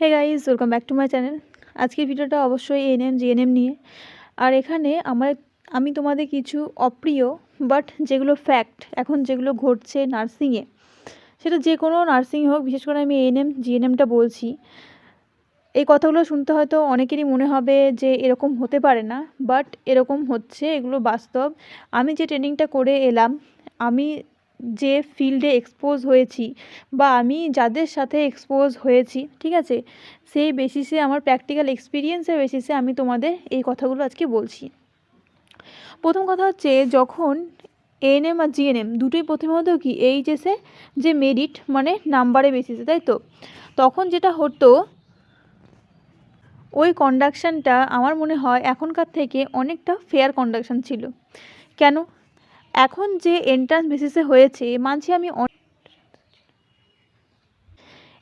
Hey guys welcome back to my channel আজকের ভিডিওটা অবশ্যই এএনএম জিএনএম নিয়ে। আর এখানে আমার, আমি তোমাদের কিছু অপ্রিয় বাট যেগুলো ফ্যাক্ট এখন যেগুলো ঘটছে নার্সিংয়ে সেটা যে কোনো নার্সিং হোক, বিশেষ করে আমি এএনএম জিএনএমটা বলছি। এই কথাগুলো শুনতে হয়তো অনেকেরই মনে হবে যে এরকম হতে পারে না বাট এরকম হচ্ছে, এগুলো বাস্তব। আমি যে ট্রেনিংটা করে এলাম, আমি যে ফিল্ডে এক্সপোজ হয়েছি বা আমি যাদের সাথে এক্সপোজ হয়েছি, ঠিক আছে? সেই বেসিসে আমার প্র্যাকটিক্যাল এক্সপিরিয়েন্সের বেসিসে আমি তোমাদের এই কথাগুলো আজকে বলছি। প্রথম কথা হচ্ছে, যখন এএনএম আর জিএনএম দুটোই প্রথমত কি এইচএসে যে মেরিট মানে নাম্বারে বেসিসে তাই তো? তখন যেটা হতো, ওই কন্ডাকশানটা আমার মনে হয় এখনকার থেকে অনেকটা ফেয়ার কন্ডাকশান ছিল। কেন? এখন যে এন্ট্রান্স বেসিসে হয়েছে, মানছি আমি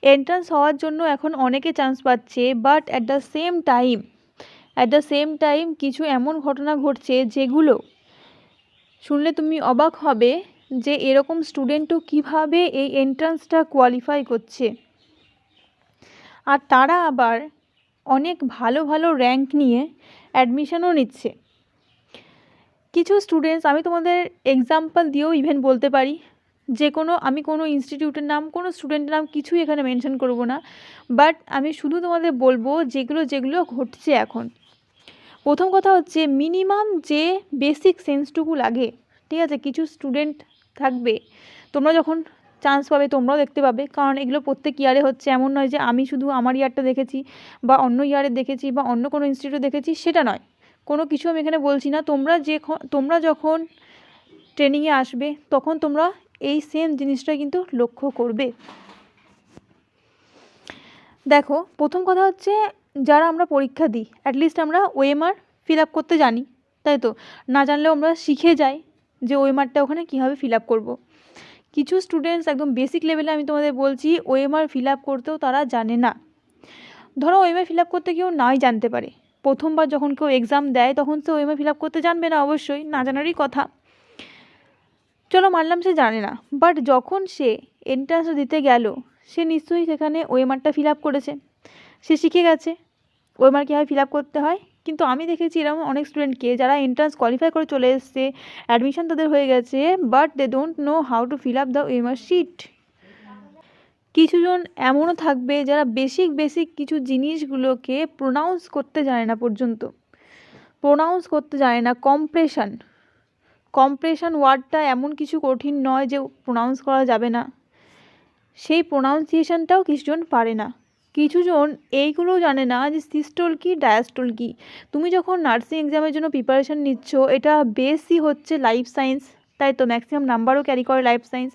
এন্ট্রান্স হওয়ার জন্য এখন অনেকে চান্স পাচ্ছে but at the same time at the same time কিছু এমন ঘটনা ঘটছে যেগুলো শুনলে তুমি অবাক হবে যে এরকম স্টুডেন্টও কীভাবে এই এন্ট্রান্সটা কোয়ালিফাই করছে। আর তারা আবার অনেক ভালো ভালো র্যাঙ্ক নিয়ে অ্যাডমিশনও নিচ্ছে। কিছু স্টুডেন্টস আমি তোমাদের এক্সাম্পল দিয়েও ইভেন বলতে পারি। যে কোনো, আমি কোনো ইনস্টিটিউটের নাম, কোনো স্টুডেন্টের নাম কিছুই এখানে মেনশন করব না। বাট আমি শুধু তোমাদের বলব যেগুলো যেগুলো ঘটছে এখন। প্রথম কথা হচ্ছে মিনিমাম যে বেসিক সেন্সটুকু লাগে, ঠিক আছে? কিছু স্টুডেন্ট থাকবে, তোমরা যখন চান্স পাবে তোমরাও দেখতে পাবে। কারণ এগুলো প্রত্যেক ইয়ারে হচ্ছে। এমন নয় যে আমি শুধু আমার ইয়ারটা দেখেছি বা অন্য ইয়ারে দেখেছি বা অন্য কোনো ইনস্টিটিউটে দেখেছি, সেটা নয়। কোনো কিছু আমি এখানে বলছি না। তোমরা যে তোমরা যখন ট্রেনিংয়ে আসবে, তখন তোমরা এই সেম জিনিসটা কিন্তু লক্ষ্য করবে। দেখো, প্রথম কথা হচ্ছে যারা আমরা পরীক্ষা দিই অ্যাটলিস্ট আমরা ওএমআর ফিল আপ করতে জানি, তাই তো? না জানলেও আমরা শিখে যাই যে ওএমআরটা ওখানে কীভাবে ফিল আপ করব। কিছু স্টুডেন্টস একদম বেসিক লেভেলে আমি তোমাদের বলছি ওএমআর ফিল আপ করতেও তারা জানে না। ধরো ওএমআর ফিল আপ করতে কেউ নাই জানতে পারে। প্রথমবার যখন কেউ এক্সাম দেয়, তখন সে ওএমআর ফিল আপ করতে জানবে না অবশ্যই, না জানারই কথা। চলো মানলাম সে জানে না বাট যখন সে এন্ট্রান্স দিতে গেল, সে নিশ্চয়ই সেখানে ওএমআরটা ফিল আপ করেছে। সে শিখে গেছে ওএমআর কীভাবে ফিল আপ করতে হয়। কিন্তু আমি দেখেছি এরকম অনেক স্টুডেন্টকে যারা এন্ট্রান্স কোয়ালিফাই করে চলে এসছে অ্যাডমিশন তাদের হয়ে গেছে but they don't know how to fill up the OMR sheet কিছুজন এমনও থাকবে যারা বেসিক বেসিক কিছু জিনিসগুলোকে প্রোনাউন্স করতে জানে না পর্যন্ত। প্রোনাউন্স করতে জানে না কম্প্রেশন কম্প্রেশন ওয়ার্ডটা এমন কিছু কঠিন নয় যে প্রোনাউন্স করা যাবে না। সেই প্রোনাউন্সিয়েশনটাও কিছুজন পারে না। কিছুজন এইগুলোও জানে না যে সিস্টোল কি ডায়াস্টোল কি। তুমি যখন নার্সিং এক্সামের জন্য প্রিপারেশান নিচ্ছ, এটা বেসই হচ্ছে লাইফ সায়েন্স তাই তো ম্যাক্সিমাম নাম্বারও ক্যারি করে লাইফ সায়েন্স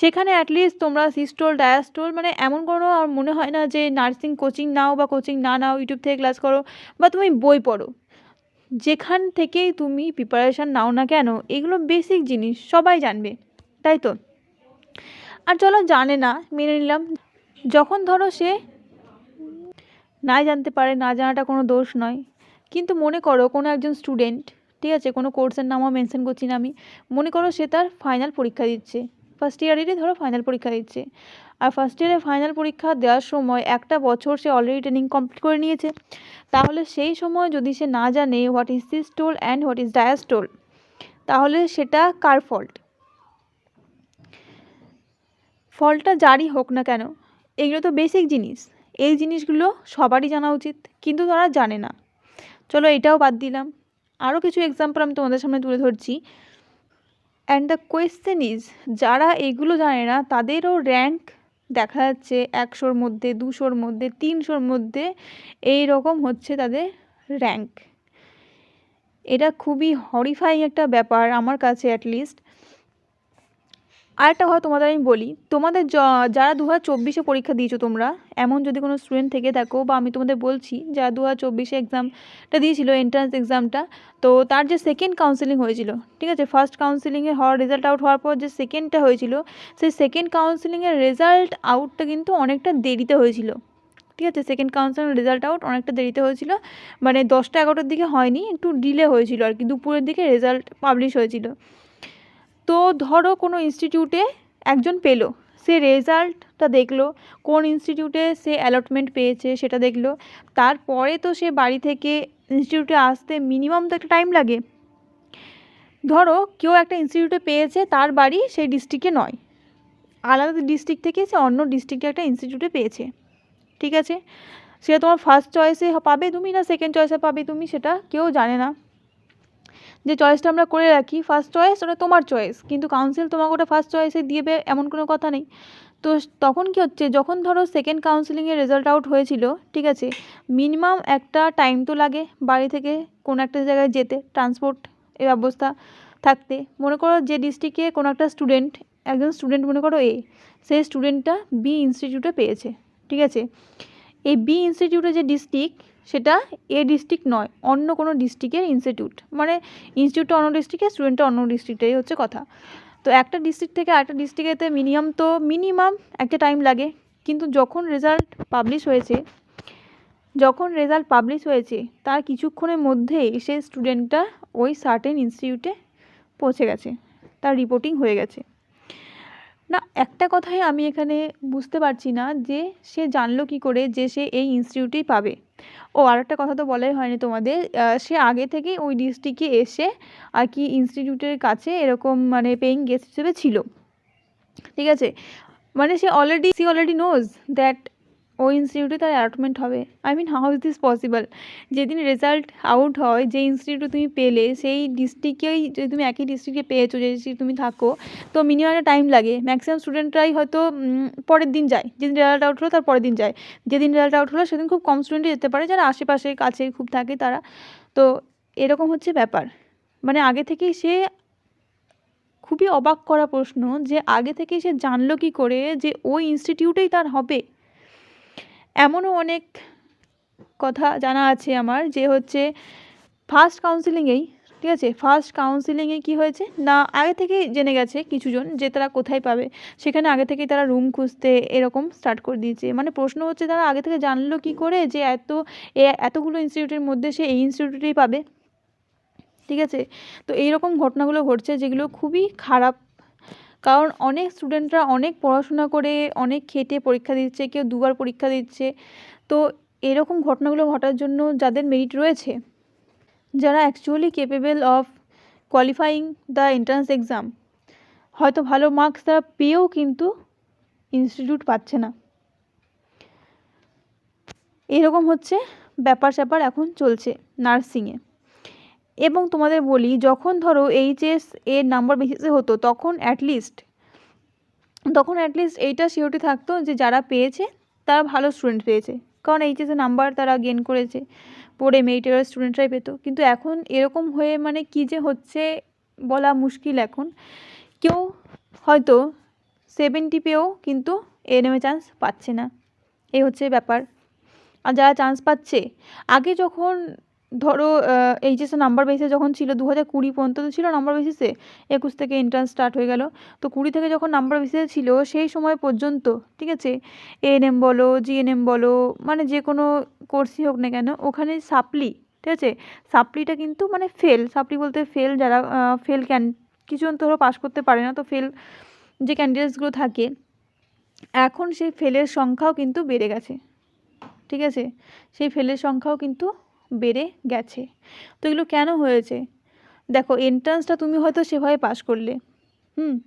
সেখানে অ্যাটলিস্ট তোমরা সিস্টোল ডায়াস্টোল মানে এমন কোনো আমার মনে হয় না যে নার্সিং কোচিং নাও বা কোচিং না নাও ইউটিউব থেকে ক্লাস করো বা তুমি বই পড়ো। যেখান থেকেই তুমি প্রিপারেশান নাও না কেন, এগুলো বেসিক জিনিস, সবাই জানবে, তাই তো? আর চলো জানে না, মেনে নিলাম। যখন ধরো সে নাই জানতে পারে, না জানাটা কোনো দোষ নয়, কিন্তু মনে করো কোনো একজন স্টুডেন্ট ঠিক আছে, কোনো কোর্সের নামও মেনশন করছি না আমি। মনে করো সে তার ফাইনাল পরীক্ষা দিচ্ছে। ফার্স্ট ইয়ারেরই ধরো ফাইনাল পরীক্ষা দিচ্ছে। আর ফার্স্ট ইয়ারে ফাইনাল পরীক্ষা দেওয়ার সময় একটা বছর সে অলরেডি ট্রেনিং কমপ্লিট করে নিয়েছে। তাহলে সেই সময় যদি সে না জানে what is systole and what is diastole তাহলে সেটা কার ফল্ট ফলটা যারই হোক না কেন, এগুলো তো বেসিক জিনিস। এই জিনিসগুলো সবারই জানা উচিত, কিন্তু তারা জানে না। চলো এটাও বাদ দিলাম। আরও কিছু এক্সাম্পল আমি তোমাদের সামনে তুলে ধরছি। অ্যান্ড দ্য কোয়েশ্চেন ইজ যারা এগুলো জানে না, তাদেরও র্যাঙ্ক দেখা যাচ্ছে একশোর মধ্যে, দুশোর মধ্যে, তিনশোর মধ্যে এই রকম হচ্ছে তাদের র্যাঙ্ক এটা খুবই হরিফাইং একটা ব্যাপার আমার কাছে অ্যাটলিস্ট আরেকটা কথা তোমাদের আমি বলি, তোমাদের যারা দু হাজার চব্বিশে পরীক্ষা দিয়েছ তোমরা, এমন যদি কোনো স্টুডেন্ট থেকে থাকো বা আমি তোমাদের বলছি, যারা দু হাজার চব্বিশে এক্সামটা দিয়েছিলো এন্ট্রান্স এক্সামটা তো তার যে সেকেন্ড কাউন্সিলিং হয়েছিল, ঠিক আছে? ফার্স্ট কাউন্সিলিংয়ে হওয়ার রেজাল্ট আউট হওয়ার পর যে সেকেন্ডটা হয়েছিল, সেই সেকেন্ড কাউন্সিলিংয়ের রেজাল্ট আউটটা কিন্তু অনেকটা দেরিতে হয়েছিল। ঠিক আছে? সেকেন্ড কাউন্সিলিং রেজাল্ট আউট অনেকটা দেরিতে হয়েছিল মানে দশটা এগারোটার দিকে হয়নি, একটু ডিলে হয়েছিল আর কি, দুপুরের দিকে রেজাল্ট পাবলিশ হয়েছিল। তো ধরো কোনো ইনস্টিটিউটে একজন পেল, সে রেজাল্টটা দেখল, কোন ইনস্টিটিউটে সে অ্যালটমেন্ট পেয়েছে সেটা দেখল, তারপরে তো সে বাড়ি থেকে ইনস্টিটিউটে আসতে মিনিমাম তো একটা টাইম লাগে। ধরো কেউ একটা ইনস্টিটিউটে পেয়েছে, তার বাড়ি সেই ডিস্ট্রিক্টে নয়। আলাদা ডিস্ট্রিক্ট থেকে সে অন্য ডিস্ট্রিক্টে একটা ইনস্টিটিউটে পেয়েছে। ঠিক আছে? সেটা তোমার ফার্স্ট চয়েসে পাবে তুমি না সেকেন্ড চয়েসে পাবে তুমি সেটা কেউ জানে না। যে চয়েসটা আমরা করে রাখি ফার্স্ট চয়েস ওটা তোমার চয়েস কিন্তু কাউন্সিল তোমাকে ওটা ফার্স্ট চয়েসে দিবে এমন কোনো কথা নেই। তো তখন কি হচ্ছে, যখন ধরো সেকেন্ড কাউন্সিলিংয়ের রেজাল্ট আউট হয়েছিল, ঠিক আছে মিনিমাম একটা টাইম তো লাগে বাড়ি থেকে কোনো একটা জায়গায় যেতে ট্রান্সপোর্ট এর ব্যবস্থা থাকতে। মনে করো যে ডিস্ট্রিক্টে কোনো একটা স্টুডেন্ট একজন স্টুডেন্ট মনে করো এ সেই স্টুডেন্টটা বি ইনস্টিটিউটে পেয়েছে, ঠিক আছে। এই বি ইনস্টিটিউটে যে ডিস্ট্রিক্ট সেটা এ ডিস্ট্রিক্ট নয়, অন্য কোনো ডিস্ট্রিক্টের ইনস্টিটিউট মানে ইনস্টিটিউটটা অন্য ডিস্ট্রিক্টে স্টুডেন্টটা অন্য ডিস্ট্রিক্টেই হচ্ছে কথা। তো একটা ডিস্ট্রিক্ট থেকে আরেকটা ডিস্ট্রিক্টেতে মিনিমাম তো মিনিমাম একটা টাইম লাগে। কিন্তু যখন রেজাল্ট পাবলিশ হয়েছে, যখন রেজাল্ট পাবলিশ হয়েছে, তার কিছুক্ষণের মধ্যেই সেই স্টুডেন্টটা ওই সার্টেন ইনস্টিটিউটে পৌঁছে গেছে। তার রিপোর্টিং হয়ে গেছে। না, একটা কথাই আমি এখানে বুঝতে পারছি না যে সে জানলো কী করে যে সে এই ইনস্টিটিউটেই পাবে। ও আরেকটা কথা তো বলাই হয়নি তোমাদের সে আগে থেকেই ওই ডিস্ট্রিক্টে এসে আর কি ইনস্টিটিউটের কাছে এরকম মানে পেইং গেস্ট হিসেবে ছিল। ঠিক আছে? মানে সে already she already knows that ওই ইনস্টিটিউটে তার অ্যালটমেন্ট হবে। I mean how is this possible যেদিন রেজাল্ট আউট হয়, যে ইনস্টিটিউটে তুমি পেলে, সেই ডিস্ট্রিক্টেই যদি তুমি একই ডিস্ট্রিক্টে পেয়েছ, যে তুমি থাকো, তো মিনিমাম একটা টাইম লাগে। ম্যাক্সিমাম স্টুডেন্টরাই হয়তো পরের দিন যায়। যেদিন রেজাল্ট আউট হলো, তার পরের দিন যায়। যেদিন রেজাল্ট আউট হলো, সেদিন খুব কম স্টুডেন্টই যেতে পারে, যারা আশেপাশে, কাছে খুব থাকে তারা। তো এরকম হচ্ছে ব্যাপার। মানে আগে থেকেই সে খুবই অবাক করা প্রশ্ন যে আগে থেকেই সে জানলো কী করে যে ওই ইনস্টিটিউটেই তার হবে। এমনও অনেক কথা জানা আছে আমার যে হচ্ছে ফার্স্ট কাউন্সিলিংয়েই ঠিক আছে? ফার্স্ট কাউন্সিলিংয়ে কী হয়েছে? না, আগে থেকেই জেনে গেছে কিছুজন যে তারা কোথায় পাবে। সেখানে আগে থেকেই তারা রুম খুঁজতে এরকম স্টার্ট করে দিয়েছে। মানে প্রশ্ন হচ্ছে তারা আগে থেকে জানলো কী করে যে এত এতগুলো ইনস্টিটিউটের মধ্যে সে এই ইনস্টিটিউটেই পাবে। ঠিক আছে? তো এইরকম ঘটনাগুলো ঘটছে যেগুলো খুবই খারাপ কারণ অনেক স্টুডেন্টরা অনেক পড়াশোনা করে, অনেক খেটে পরীক্ষা দিচ্ছে, কেউ দুবার পরীক্ষা দিচ্ছে। তো এরকম ঘটনাগুলো ঘটার জন্য যাদের মেরিট রয়েছে, যারা actually capable of qualifying the entrance exam হয়তো ভালো মার্কস তারা পেয়েও কিন্তু ইনস্টিটিউট পাচ্ছে না। এরকম হচ্ছে ব্যাপার স্যাপার এখন চলছে নার্সিংয়ে এবং তোমাদের বলি, যখন ধরো এইচএস এর নাম্বার বেসিসে হতো, তখন অ্যাটলিস্ট তখন অ্যাটলিস্ট এইটা সিওরিটি থাকতো যে যারা পেয়েছে, তারা ভালো স্টুডেন্ট পেয়েছে। কারণ এইচএসের নাম্বার তারা গেন করেছে, পড়ে মেরিটেরিয়াল স্টুডেন্টরাই পেতো। কিন্তু এখন এরকম হয়ে মানে কী যে হচ্ছে বলা মুশকিল এখন। কেউ হয়তো সেভেন্টি পেয়েও কিন্তু এএনএমে চান্স পাচ্ছে না। এই হচ্ছে ব্যাপার। আর যারা চান্স পাচ্ছে, আগে যখন ধরো এইচএসে নাম্বার বেসিসে যখন ছিল দু হাজার কুড়ি পর্যন্ত তো ছিল নাম্বার বেসিসে একুশ থেকে এন্ট্রান্স স্টার্ট হয়ে গেল। তো কুড়ি থেকে যখন নাম্বার বেসিসে ছিল, সেই সময় পর্যন্ত, ঠিক আছে? এএনএম বলো জিএনএম বলো মানে যে কোনো কোর্সই হোক না কেন, ওখানে সাপ্লি ঠিক আছে? সাপ্লিটা কিন্তু মানে ফেল সাপ্লি বলতে ফেল যারা ফেল ক্যান কিছুজন ধরো পাস করতে পারে না, তো ফেল যে ক্যান্ডিডেটসগুলো থাকে, এখন সেই ফেলের সংখ্যাও কিন্তু বেড়ে গেছে। ঠিক আছে? সেই ফেলের সংখ্যাও কিন্তু বেড়ে গেছে। তো এগুলো কেন হয়েছে? দেখো এন্ট্রান্সটা তুমি হয়তো সেভাবে পাস করলে। হুম?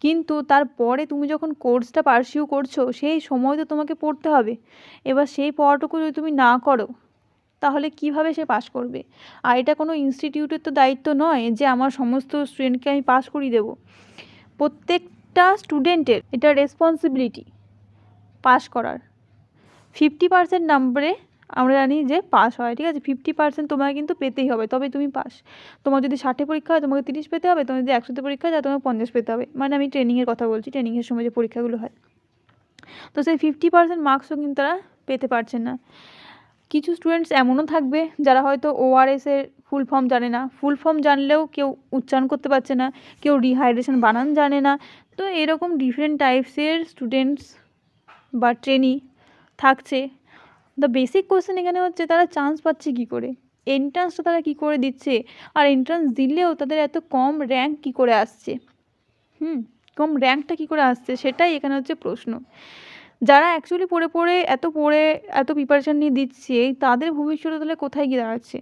কিন্তু তারপরে তুমি যখন কোর্সটা পার্সিউ করছ, সেই সময় তো তোমাকে পড়তে হবে। এবার সেই পড়াটুকু যদি তুমি না করো, তাহলে কীভাবে সে পাস করবে? আর এটা কোনো ইনস্টিটিউটের তো দায়িত্ব নয় যে আমার সমস্ত স্টুডেন্টকে আমি পাস করিয়ে দেবো। প্রত্যেকটা স্টুডেন্টের এটা রেসপন্সিবিলিটি পাস করার। ফিফটি পার্সেন্ট নাম্বারে আমরা জানি যে পাস হয়, ঠিক আছে? ফিফটি পার্সেন্ট তোমাকে কিন্তু পেতেই হবে। তবে তুমি পাস। তোমার যদি ষাটে পরীক্ষা হয়, তোমাকে তিরিশ পেতে হবে। তোমার যদি একশোতে পরীক্ষা হয় তোমাকে পঞ্চাশ পেতে হবে। মানে আমি ট্রেনিংয়ের কথা বলছি। ট্রেনিংয়ের সময় যে পরীক্ষাগুলো হয়। তো সেই ফিফটি পার্সেন্ট মার্কসও কিন্তু তারা পেতে পারছেন না। কিছু স্টুডেন্টস এমনও থাকবে, যারা হয়তো ওআরএসের ফুল ফর্ম জানে না। ফুল ফর্ম জানলেও কেউ উচ্চারণ করতে পারছে না। কেউ রিহাইড্রেশন বানান জানে না। তো এরকম ডিফারেন্ট টাইপসের স্টুডেন্টস বা ট্রেনি থাকছে। দ্য বেসিক কোয়েশ্চেন এখানে হচ্ছে, তারা চান্স পাচ্ছে কী করে? এন্ট্রান্সটা তারা কী করে দিচ্ছে? আর এন্ট্রান্স দিলেও তাদের এত কম র্যাঙ্ক কী করে আসছে? হুম, কম র্যাঙ্কটা কী করে আসছে? সেটাই এখানে হচ্ছে প্রশ্ন। যারা অ্যাকচুয়ালি পড়ে পড়ে, এত পড়ে, এত প্রিপারেশান নিয়ে দিচ্ছে, তাদের ভবিষ্যতে তাহলে কোথায় গিয়ে দাঁড়াচ্ছে?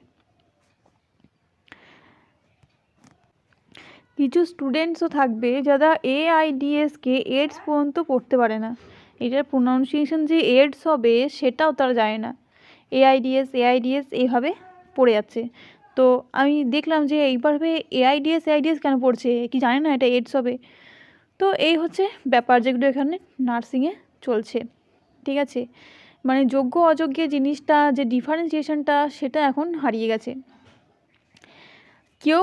কিছু স্টুডেন্টসও থাকবে যারা এআইডিএসকে এডস পর্যন্ত পড়তে পারে না। এটার প্রোনাউন্সিয়েশন যে এডস হবে সেটাও তারা জানে না। এআইডিএস এআইডিএস এইভাবে পড়ে যাচ্ছে। তো আমি দেখলাম যে এইভাবে এআইডিএস এআইডিএস কেন পড়ছে? কি জানে না এটা এডস হবে? তো এই হচ্ছে ব্যাপার যেগুলো এখানে নার্সিংয়ে চলছে। ঠিক আছে? মানে যোগ্য অযোগ্যের জিনিসটা, যে ডিফারেন্সিয়েশনটা সেটা এখন হারিয়ে গেছে। কেউ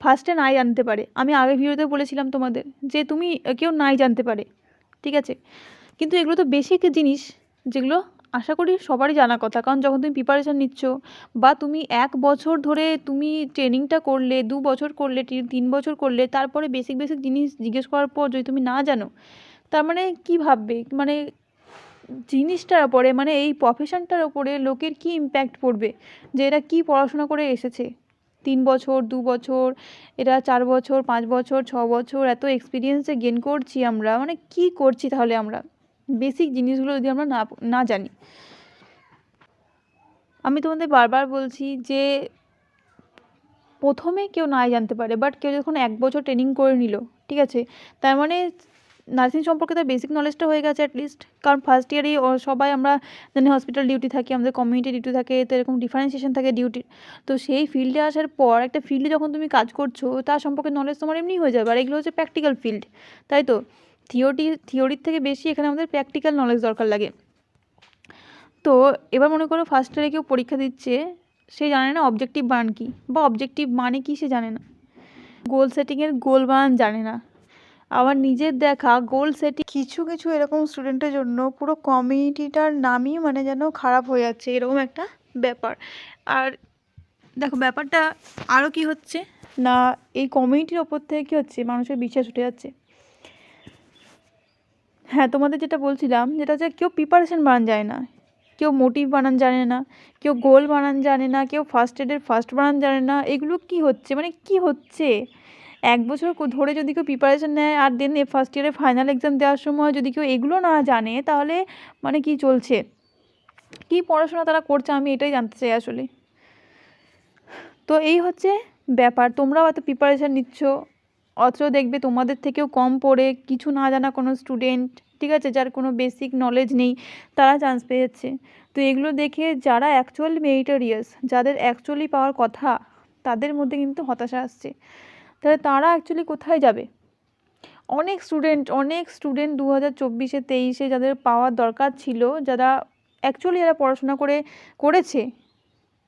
ফার্স্টে নাই জানতে পারে। আমি আগের ভিডিওতে বলেছিলাম তোমাদের যে তুমি, কেউ নাই জানতে পারে। ঠিক আছে? কিন্তু এগুলো তো বেসিক জিনিস, যেগুলো আশা করি সবারই জানা কথা। কারণ যখন তুমি প্রিপারেশান নিচ্ছ বা তুমি এক বছর ধরে তুমি ট্রেনিংটা করলে, দু বছর করলে, তিন বছর করলে, তারপরে বেসিক বেসিক জিনিস জিজ্ঞেস করার পর যদি তুমি না জানো, তার মানে কী ভাববে? মানে জিনিসটার ওপরে মানে এই প্রফেশনটার ওপরে লোকের কী ইম্প্যাক্ট পড়বে? যে এরা কী পড়াশোনা করে এসেছে? তিন বছর, দু বছর, এরা চার বছর, পাঁচ বছর, ছ বছর, এত এক্সপিরিয়েন্সে গেন করছি আমরা। মানে কি করছি তাহলে আমরা? বেসিক জিনিসগুলো যদি আমরা না না জানি। আমি তোমাদের বারবার বলছি যে, প্রথমে কেউ নাই জানতে পারে বাট কেউ যখন এক বছর ট্রেনিং করে নিল, ঠিক আছে? তার মানে নার্সিং সম্পর্কে তার বেসিক নলেজটা হয়ে গেছে অ্যাটলিস্ট কারণ ফার্স্ট ইয়ারেই সবাই আমরা জানি হসপিটাল ডিউটি থাকে, আমাদের কমিউনিটি ডিউটি থাকে, তো এরকম ডিফারেন্সিয়েশন থাকে ডিউটির তো সেই ফিল্ডে আসার পর একটা ফিল্ডে যখন তুমি কাজ করছ, তার সম্পর্কে নলেজ তোমার এমনি হয়ে যাবে, আর এগুলো হচ্ছে প্র্যাকটিক্যাল ফিল্ড তাই তো? থিওরি থিওরির থেকে বেশি এখানে আমাদের প্র্যাকটিক্যাল নলেজ দরকার লাগে। তো এবার মনে করো ফার্স্ট ইয়ারে কেউ পরীক্ষা দিচ্ছে, সে জানে না অবজেক্টিভ বানান কী বা অবজেক্টিভ মানে কী সে জানে না। গোল সেটিংয়ের গোল বানান জানে না। আবার নিজের দেখা গোল সেটিং কিছু কিছু এরকম স্টুডেন্টের জন্য পুরো কমিউনিটিটার নামই মানে যেন খারাপ হয়ে যাচ্ছে, এরকম একটা ব্যাপার। আর দেখো ব্যাপারটা আরও কি হচ্ছে? না, এই কমিউনিটির ওপর থেকে কী হচ্ছে? মানুষের বিশ্বাস উঠে যাচ্ছে। হ্যাঁ তোমাদের যেটা বলছিলাম, যেটা হচ্ছে কেউ প্রিপারেশন বানান যায় না। কেউ মোটিভ বানান জানে না, কেউ গোল বানান জানে না, কেউ ফার্স্ট এডের ফার্স্ট বানান জানে না, এগুলো কি হচ্ছে? মানে কি হচ্ছে? এক বছর ধরে যদি কেউ প্রিপারেশান নেয় আর দেন ফার্স্ট ইয়ারে ফাইনাল এক্সাম দেওয়ার সময় যদি কেউ এগুলো না জানে, তাহলে মানে কি চলছে? কি পড়াশোনা তারা করছে আমি এটাই জানতে চাই আসলে। তো এই হচ্ছে ব্যাপার। তোমরাও এত প্রিপারেশান নিচ্ছ অথচ দেখবে তোমাদের থেকেও কম পড়ে, কিছু না জানা কোনো স্টুডেন্ট ঠিক আছে, যার কোনো বেসিক নলেজ নেই, তারা চান্স পেয়ে যাচ্ছে তো এগুলো দেখে যারা অ্যাকচুয়ালি মেরিটোরিয়াস যাদের অ্যাকচুয়ালি পাওয়ার কথা, তাদের মধ্যে কিন্তু হতাশা আসছে। তাহলে তারা অ্যাকচুয়ালি কোথায় যাবে? অনেক স্টুডেন্ট অনেক স্টুডেন্ট দু হাজার চব্বিশে, তেইশে যাদের পাওয়ার দরকার ছিল, যারা অ্যাকচুয়ালি যারা পড়াশোনা করে, করেছে,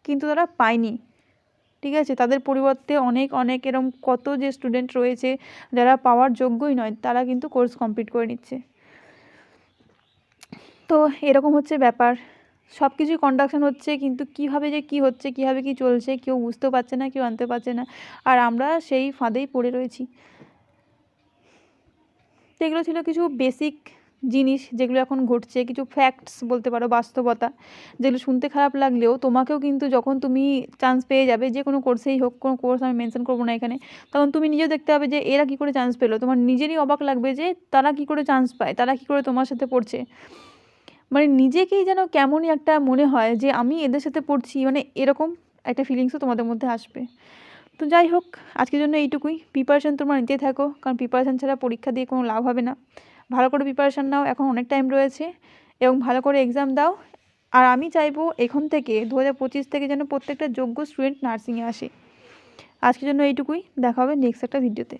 কিন্তু তারা পায়নি। ঠিক আছে? তাদের পরিবর্তে অনেক অনেক এরম কত যে স্টুডেন্ট রয়েছে যারা পাওয়ার যোগ্যই নয়, তারা কিন্তু কোর্স কমপ্লিট করে নিচ্ছে। তো এরকম হচ্ছে ব্যাপার। সব কিছুই কন্ডাকশন হচ্ছে, কিন্তু কীভাবে যে কী হচ্ছে, কীভাবে কী চলছে, কেউ বুঝতেও পারছে না, কেউ আনতে পারছে না, আর আমরা সেই ফাঁদেই পড়ে রয়েছি। তো এগুলো ছিল কিছু বেসিক জিনিস যেগুলো এখন ঘটছে, কিছু ফ্যাক্টস বলতে পারো, বাস্তবতা, যেগুলো শুনতে খারাপ লাগলেও তোমাকেও কিন্তু যখন তুমি চান্স পেয়ে যাবে, যে কোনো কোর্সেই হোক, কোনো কোর্স আমি মেনশন করব না এখানে, তখন তুমি নিজেও দেখতে হবে যে এরা কী করে চান্স পেল। তোমার নিজেরই অবাক লাগবে যে তারা কী করে চান্স পায়, তারা কী করে তোমার সাথে পড়ছে। মানে নিজেকেই যেন কেমনই একটা মনে হয় যে আমি এদের সাথে পড়ছি মানে এরকম একটা ফিলিংসও তোমাদের মধ্যে আসবে। তো যাই হোক, আজকের জন্য এইটুকুই। প্রিপারেশান তোমরা নিতে থাকো, কারণ প্রিপারেশান ছাড়া পরীক্ষা দিয়ে কোনো লাভ হবে না। ভালো করে প্রিপারেশান নাও, এখন অনেক টাইম রয়েছে, এবং ভালো করে এক্সাম দাও। আর আমি চাইব এখন থেকে দু হাজার পঁচিশ থেকে যেন প্রত্যেকটা যোগ্য স্টুডেন্ট নার্সিংয়ে আসে। আজকের জন্য এইটুকুই, দেখা হবে নেক্সট একটা ভিডিওতে